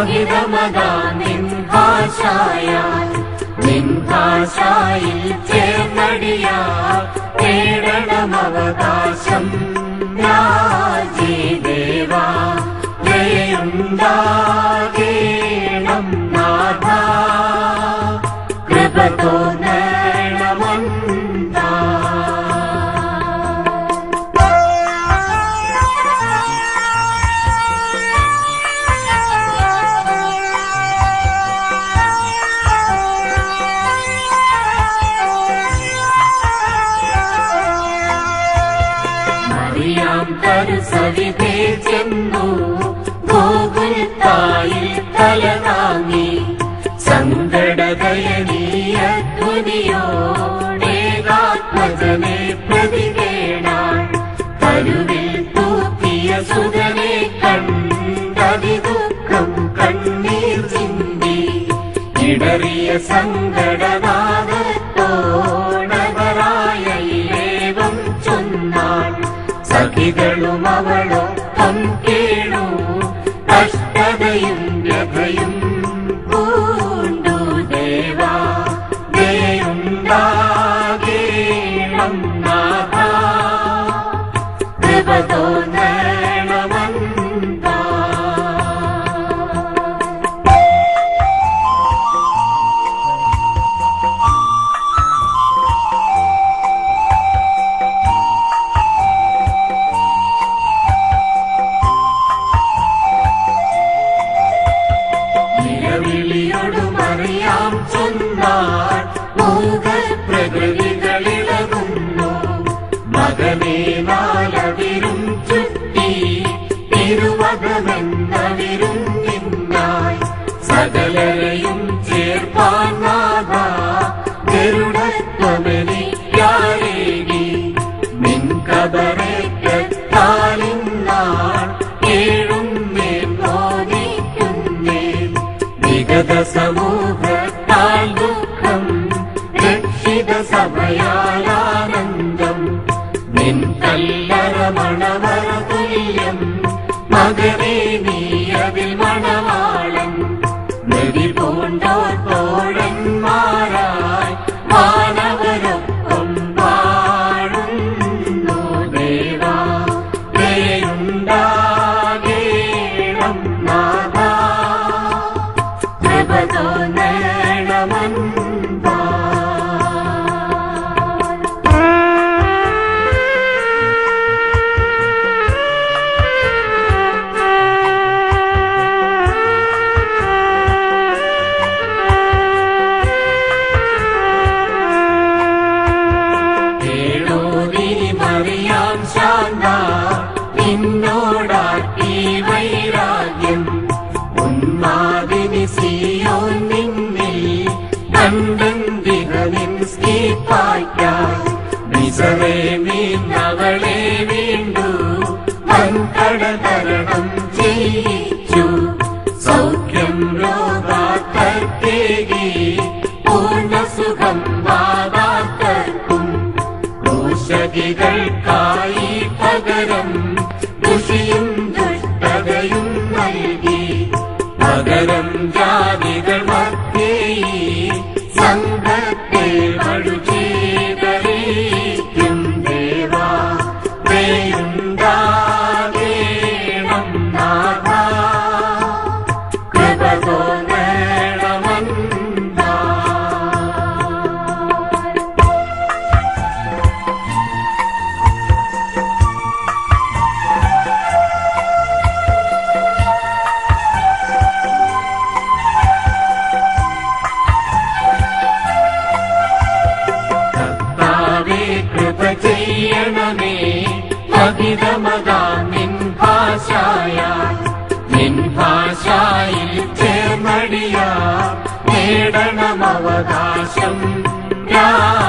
മഹിതമതാ നിൻ ഭാഷായാൽ നിൻ ഭാഷായിൽ ചേർന്നടിയാ തേടണം അവകാശം രാജീദേവാ ദയുണ്ടാകേണം നാഥ കൃപ അറിയാം തരുസവിധേ ചെന്നു ഗോകുൽത്തായിൽ തല താങ്ങി സങ്കടദയനീയ ധ്വനിയോടേകാത്മജനെ പ്രതികേണാൾ കരുവിൽ തൂക്കിയ സുതനെ കണ്ടതി ദുഃഖം കണ്ണീർ ചിന്തി ഇടറിയ സങ്കടനാഥത്തോടവരായ ಸ್ತುತಿಗಳು ಮವ समयानन्दम् निन्दम् वरमण നിസറേ മീന്നവളെ വീണ്ടു. വൻകട തരണം ചെയ്യിച്ചു സൗഖ്യം രോഗാത്തർക്കേകി പൂർണ സുഖം വാദാത്തർക്കും ദോഷകികൾക്കായി പകരം ദുഷിയും ദുഷ്ടതയും നൽകി. പകരം ജാതികൾ मिन्भाषाया मिन्भाषायै धर्मणियानमवकाशम् या